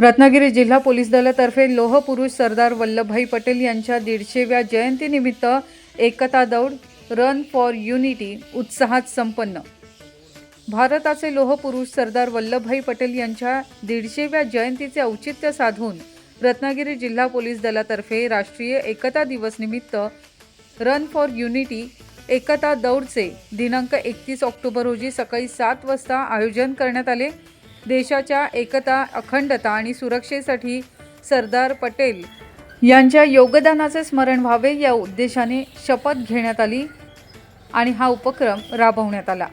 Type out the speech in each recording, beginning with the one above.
रत्नागिरी जिल्हा पोलीस दलातर्फे लोहपुरुष सरदार वल्लभभाई पटेल यांच्या दीडशेव्या जयंतीनिमित्त एकता दौड रन फॉर युनिटी उत्साहात संपन्न. भारताचे लोहपुरुष सरदार वल्लभभाई पटेल यांच्या दीडशेव्या जयंतीचे औचित्य साधून रत्नागिरी जिल्हा पोलीस दलातर्फे राष्ट्रीय एकता दिवस निमित्त रन फॉर युनिटी एकता दौडचे दिनांक एकतीस ऑक्टोबर रोजी सकाळी सात वाजता आयोजन करण्यात आले. देशाच्या एकता अखंडता आणि सुरक्षेसाठी सरदार पटेल यांच्या योगदानाचे स्मरण व्हावे या उद्देशाने शपथ घेण्यात आली आणि हा उपक्रम राबवण्यात आला.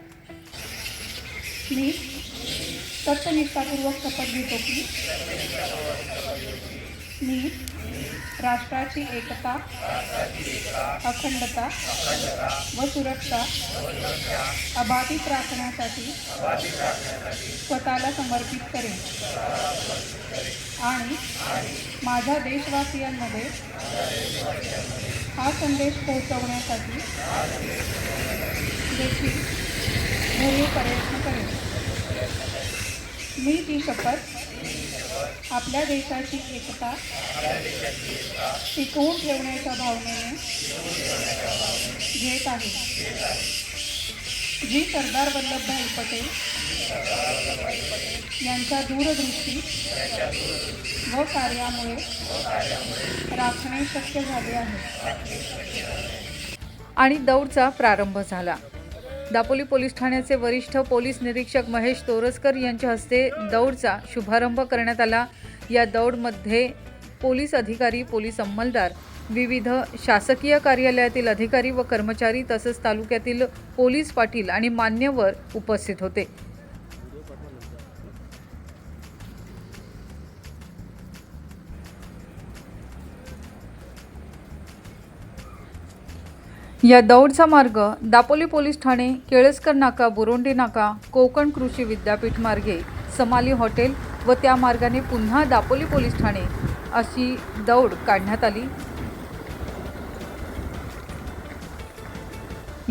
मी तत्वनिष्ठापूर्वक शपथ घेतो की मी राष्ट्राची एकता अखंडता व सुरक्षा अबाधित राखण्यासाठी स्वतःला समर्पित करेन. आणि माझ्या देशवासियांमध्ये हा संदेश पोहोचवण्यासाठी देखील भरीव प्रयत्न करेन. मी ती शपथ आपल्या देशाची एकता टिकवून ठेवण्याच्या भावनेने घेत आहे. जी सरदार वल्लभभाई पटेल यांच्या दूरदृष्टी व कार्यामुळे राखणे शक्य झाले आहे. आणि दौडचा प्रारंभ झाला. दापोली पोलीस ठाण्याचे वरिष्ठ पोलीस निरीक्षक महेश तोरसकर यांच्या हस्ते दौडचा शुभारंभ करण्यात आला. या दौडमध्ये पोलीस अधिकारी पोलीस अंमलदार विविध शासकीय कार्यालयातील अधिकारी व कर्मचारी तसंच तालुक्यातील पोलीस पाटील आणि मान्यवर उपस्थित होते. या दौडचा मार्ग दापोली पोलीस ठाणे केळसकर नाका बुरोंडी नाका कोकण कृषी विद्यापीठ मार्गे समाली हॉटेल व त्या मार्गाने पुन्हा दापोली पोलीस ठाणे अशी दौड काढण्यात आली.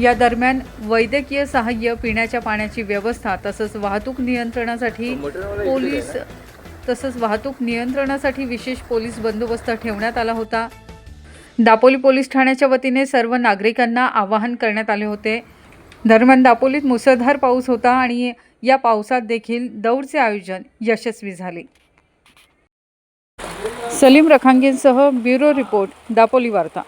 या दरम्यान वैद्यकीय सहाय्य पिण्याच्या पाण्याची व्यवस्था तसंच वाहतूक नियंत्रणासाठी पोलीस तसंच वाहतूक नियंत्रणासाठी विशेष पोलीस बंदोबस्त ठेवण्यात आला होता. दापोली पोलीस ठाण्याच्या वतीने सर्व नागरिकांना आवाहन करण्यात आले होते. दरम्यान दापोलीत मुसळधार पाऊस होता आणि या पावसात देखील दौडचे आयोजन यशस्वी झाले. सलीम रखांगेंसह ब्युरो रिपोर्ट दापोली वार्ता.